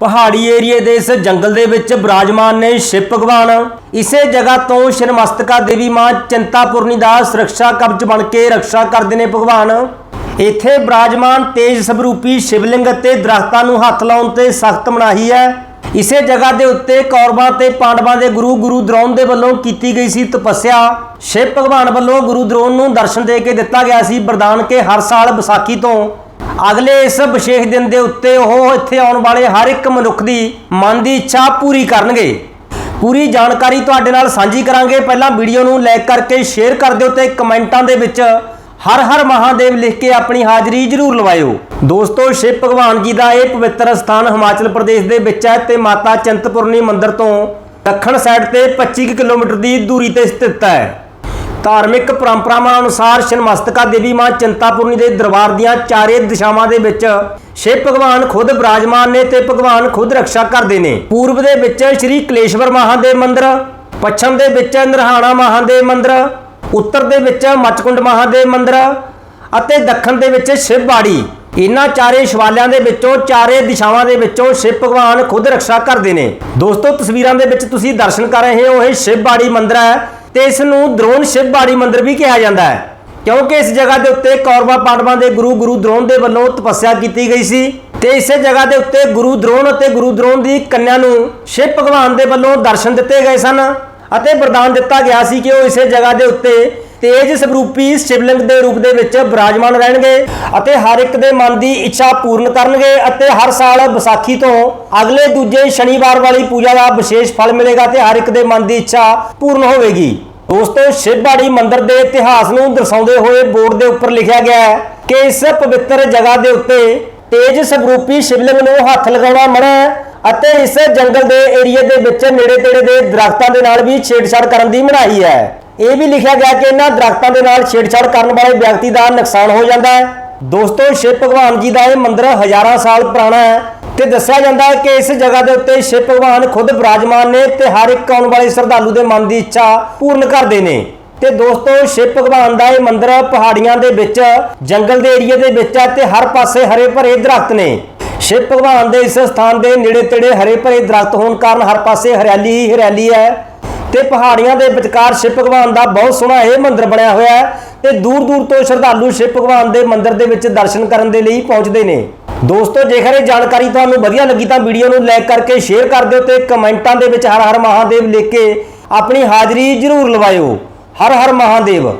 ਪਹਾੜੀ ਏਰੀਏ ਦੇ ਇਸ ਜੰਗਲ ਦੇ ਵਿੱਚ ਬਰਾਜਮਾਨ ਨੇ ਸ਼ਿਵ ਭਗਵਾਨ ਇਸੇ ਜਗ੍ਹਾ ਤੋਂ ਸ਼ਰਮਸਤਕਾ ਦੇਵੀ ਮਾਂ ਚਿੰਤਾਪੁਰਨੀ ਦਾ ਸੁਰੱਖਿਆ ਕਵਚ ਬਣ ਕੇ ਰੱਖਿਆ ਕਰਦੇ ਨੇ ਭਗਵਾਨ। ਇੱਥੇ ਬਰਾਜਮਾਨ ਤੇਜ ਸਵਰੂਪੀ ਸ਼ਿਵਲਿੰਗ ਅਤੇ ਦਰਖਤਾਂ ਨੂੰ ਹੱਥ ਲਾਉਣ ਤੇ ਸਖਤ ਮਨਾਹੀ ਹੈ। ਇਸੇ ਜਗ੍ਹਾ ਦੇ ਉੱਤੇ ਕੌਰਵਾਂ ਤੇ ਪਾਂਡਵਾਂ ਦੇ ਗੁਰੂ ਗੁਰੂ ਦ੍ਰੋਣ ਦੇ ਵੱਲੋਂ ਕੀਤੀ ਗਈ ਸੀ ਤਪੱਸਿਆ। ਸ਼ਿਵ ਭਗਵਾਨ ਵੱਲੋਂ ਗੁਰੂ ਦ੍ਰੋਣ ਨੂੰ ਦਰਸ਼ਨ ਦੇ ਕੇ ਦਿੱਤਾ ਗਿਆ ਸੀ। ਵਰਦਾਨ ਕੇ ਹਰ ਸਾਲ ਵਿਸਾਖੀ ਤੋਂ ਅਗਲੇ ਇਸ ਵਿਸ਼ੇਸ਼ ਦਿਨ ਦੇ ਉੱਤੇ ਉਹ ਇੱਥੇ ਆਉਣ ਵਾਲੇ ਹਰ ਇੱਕ ਮਨੁੱਖ ਦੀ ਮਨ ਦੀ ਇੱਛਾ ਪੂਰੀ ਕਰਨਗੇ। ਪੂਰੀ ਜਾਣਕਾਰੀ ਤੁਹਾਡੇ ਨਾਲ ਸਾਂਝੀ ਕਰਾਂਗੇ। ਪਹਿਲਾਂ ਵੀਡੀਓ ਨੂੰ ਲਾਈਕ ਕਰਕੇ ਸ਼ੇਅਰ ਕਰ ਦਿਓ ਤੇ ਕਮੈਂਟਾਂ ਦੇ ਵਿੱਚ ਹਰ ਹਰ ਮਹਾਦੇਵ ਲਿਖ ਕੇ ਆਪਣੀ ਹਾਜ਼ਰੀ ਜ਼ਰੂਰ ਲਵਾਇਓ। ਦੋਸਤੋ, ਸ਼ਿਵ ਭਗਵਾਨ ਜੀ ਦਾ ਇਹ ਪਵਿੱਤਰ ਸਥਾਨ ਹਿਮਾਚਲ ਪ੍ਰਦੇਸ਼ ਦੇ ਵਿੱਚ ਹੈ ਤੇ ਮਾਤਾ ਚਿੰਤਪੁਰਨੀ ਮੰਦਿਰ ਤੋਂ ਦੱਖਣ ਸਾਈਡ ਤੇ 25 ਕੁ ਕਿਲੋਮੀਟਰ ਦੀ ਦੂਰੀ ਤੇ ਸਥਿਤ ਹੈ। ਧਾਰਮਿਕ ਪਰੰਪਰਾਵਾਂ ਅਨੁਸਾਰ ਸ਼ਨਮਸਤਕਾ ਦੇਵੀ ਮਾਂ ਚਿੰਤਾਪੁਰਨੀ ਦੇ ਦਰਬਾਰ ਦੀਆਂ ਚਾਰੇ ਦਿਸ਼ਾਵਾਂ ਦੇ ਵਿੱਚ ਸ਼ਿਵ ਭਗਵਾਨ ਖੁਦ ਬਰਾਜਮਾਨ ਨੇ ਤੇ ਭਗਵਾਨ ਖੁਦ ਰੱਖਿਆ ਕਰਦੇ ਨੇ। ਪੂਰਬ ਦੇ ਵਿੱਚ ਸ਼੍ਰੀ ਕਲੇਸ਼ਵਰ ਮਹਾਦੇਵ ਮੰਦਿਰ, ਪੱਛਮ ਦੇ ਵਿੱਚ ਨਿਰਹਾਣਾ ਮਹਾਦੇਵ ਮੰਦਿਰ, ਉੱਤਰ ਦੇ ਵਿੱਚ ਮਚਕੁੰਡ ਮਹਾਦੇਵ ਮੰਦਿਰ ਅਤੇ ਦੱਖਣ ਦੇ ਵਿੱਚ ਸ਼ਿਵਬਾੜੀ ਇਹਨਾਂ ਚਾਰੇ ਸ਼ਿਵਾਲਿਆਂ ਦੇ ਵਿੱਚੋਂ ਚਾਰੇ ਦਿਸ਼ਾਵਾਂ ਦੇ ਵਿੱਚੋਂ ਸ਼ਿਵ ਭਗਵਾਨ ਖੁਦ ਰੱਖਿਆ ਕਰਦੇ ਨੇ। ਦੋਸਤੋ, ਤਸਵੀਰਾਂ ਦੇ ਵਿੱਚ ਤੁਸੀਂ ਦਰਸ਼ਨ ਕਰ ਰਹੇ ਹੋ, ਇਹ ਸ਼ਿਵਬਾੜੀ ਮੰਦਿਰ ਹੈ। ਤੇ ਇਸ ਨੂੰ ਦਰੋਣ ਸ਼ਿਵ ਸ਼ਿਵਬਾੜੀ ਮੰਦਿਰ ਵੀ ਕਿਹਾ ਜਾਂਦਾ ਹੈ। ਕਿਉਂਕਿ ਇਸ ਜਗ੍ਹਾ ਦੇ ਉੱਤੇ ਕੌਰਵਾ ਪਾਂਡਵਾਂ ਦੇ ਗੁਰੂ ਗੁਰੂ ਦ੍ਰੋਣ ਦੇ ਵੱਲੋਂ ਤਪੱਸਿਆ ਕੀਤੀ ਗਈ ਸੀ। ਤੇ ਇਸੇ ਜਗ੍ਹਾ ਦੇ ਉੱਤੇ ਗੁਰੂ ਦ੍ਰੋਣ ਅਤੇ ਗੁਰੂ ਦ੍ਰੋਣ ਦੀ ਕੰਨਿਆ ਨੂੰ ਸ਼ਿਵ ਭਗਵਾਨ ਦੇ ਵੱਲੋਂ ਦਰਸ਼ਨ ਦਿੱਤੇ ਗਏ ਸਨ। ਅਤੇ ਵਰਦਾਨ ਦਿੱਤਾ ਗਿਆ ਸੀ ਕਿ ਉਹ ਇਸੇ ਜਗ੍ਹਾ ਦੇ ਉੱਤੇ ਤੇਜ ਸਰੂਪੀ ਸ਼ਿਵਲਿੰਗ ਦੇ ਰੂਪ ਦੇ ਵਿੱਚ ਬਿਰਾਜਮਾਨ ਰਹਿਣਗੇ ਅਤੇ ਹਰ ਇੱਕ ਦੇ ਮਨ ਦੀ ਇੱਛਾ ਪੂਰਨ ਕਰਨਗੇ ਅਤੇ ਹਰ ਸਾਲ ਵਿਸਾਖੀ ਤੋਂ ਅਗਲੇ ਦੂਜੇ ਸ਼ਨੀਵਾਰ ਵਾਲੀ ਪੂਜਾ ਦਾ ਵਿਸ਼ੇਸ਼ ਫਲ ਮਿਲੇਗਾ ਤੇ ਹਰ ਇੱਕ ਦੇ ਮਨ ਦੀ ਇੱਛਾ ਪੂਰਨ ਹੋਵੇਗੀ। ਦੋਸਤੋ, ਸ਼ਿਵਬਾੜੀ ਮੰਦਿਰ ਦੇ ਇਤਿਹਾਸ ਨੂੰ ਦਰਸਾਉਂਦੇ ਹੋਏ ਬੋਰਡ ਦੇ ਉੱਪਰ ਲਿਖਿਆ ਗਿਆ ਹੈ ਕਿ ਇਸ ਪਵਿੱਤਰ ਜਗ੍ਹਾ ਦੇ ਉੱਤੇ ਤੇਜ ਸਰੂਪੀ ਸ਼ਿਵਲਿੰਗ ਨੂੰ ਹੱਥ ਲਗਾਉਣਾ ਮਨਾ ਹੈ ਅਤੇ ਇਸ ਜੰਗਲ ਦੇ ਏਰੀਏ ਦੇ ਵਿੱਚ ਨੇੜੇ ਤੇੜੇ ਦੇ ਦਰਖਤਾਂ ਦੇ ਨਾਲ ਵੀ ਛੇੜਛਾੜ ਕਰਨ ਦੀ ਮਨਾਹੀ ਹੈ। ਇਹ ਵੀ ਲਿਖਿਆ ਗਿਆ ਕਿ ਇਹਨਾਂ ਦਰਖਤਾਂ ਦੇ ਨਾਲ ਛੇੜਛਾੜ ਕਰਨ ਵਾਲੇ ਵਿਅਕਤੀ ਦਾ ਨੁਕਸਾਨ ਹੋ ਜਾਂਦਾ ਹੈ। ਦੋਸਤੋ, ਸ਼ਿਵ ਭਗਵਾਨ ਜੀ ਦਾ ਇਹ ਮੰਦਿਰ ਹਜ਼ਾਰਾਂ ਸਾਲ ਪੁਰਾਣਾ ਹੈ ਤੇ ਦੱਸਿਆ ਜਾਂਦਾ ਹੈ ਕਿ ਇਸ ਜਗ੍ਹਾ ਦੇ ਉੱਤੇ ਸ਼ਿਵ ਭਗਵਾਨ ਖੁਦ ਬਿਰਾਜਮਾਨ ਨੇ ਤੇ ਹਰ ਇੱਕ ਆਉਣ ਵਾਲੇ ਸ਼ਰਧਾਲੂ ਦੇ ਮਨ ਦੀ ਇੱਛਾ ਪੂਰਨ ਕਰਦੇ ਨੇ। ਤੇ ਦੋਸਤੋ, ਸ਼ਿਵ ਭਗਵਾਨ ਦਾ ਇਹ ਮੰਦਿਰ ਪਹਾੜੀਆਂ ਦੇ ਵਿੱਚ, ਜੰਗਲ ਦੇ ਏਰੀਏ ਦੇ ਵਿੱਚ ਹੈ ਤੇ ਹਰ ਪਾਸੇ ਹਰੇ ਭਰੇ ਦਰਖਤ ਨੇ। ਸ਼ਿਵ ਭਗਵਾਨ ਦੇ ਇਸ ਸਥਾਨ ਦੇ ਨੇੜੇ ਤੇੜੇ ਹਰੇ ਭਰੇ ਦਰਖਤ ਹੋਣ ਕਾਰਨ ਹਰ ਪਾਸੇ ਹਰਿਆਲੀ ਹੀ ਹਰਿਆਲੀ ਹੈ। ਤੇ ਪਹਾੜੀਆਂ ਦੇ ਵਿਚਕਾਰ ਸ਼ਿਵ ਭਗਵਾਨ ਦਾ ਬਹੁਤ ਸੋਹਣਾ ਇਹ ਮੰਦਿਰ ਬਣਿਆ ਹੋਇਆ ਹੈ ਤੇ ਦੂਰ ਦੂਰ ਤੋਂ ਸ਼ਰਧਾਲੂ ਸ਼ਿਵ ਭਗਵਾਨ ਦੇ ਮੰਦਿਰ ਦੇ ਵਿੱਚ ਦਰਸ਼ਨ ਕਰਨ ਦੇ ਲਈ ਪਹੁੰਚਦੇ ਨੇ। ਦੋਸਤੋ, ਜੇਕਰ ਇਹ ਜਾਣਕਾਰੀ ਤੁਹਾਨੂੰ ਵਧੀਆ ਲੱਗੀ ਤਾਂ ਵੀਡੀਓ ਨੂੰ ਲਾਈਕ ਕਰਕੇ ਸ਼ੇਅਰ ਕਰ ਦਿਓ ਤੇ ਕਮੈਂਟਾਂ ਦੇ ਵਿੱਚ ਹਰ ਹਰ ਮਹਾਦੇਵ ਲਿਖ ਕੇ ਆਪਣੀ ਹਾਜ਼ਰੀ ਜ਼ਰੂਰ ਲਵਾਇਓ। ਹਰ ਹਰ ਮਹਾਦੇਵ।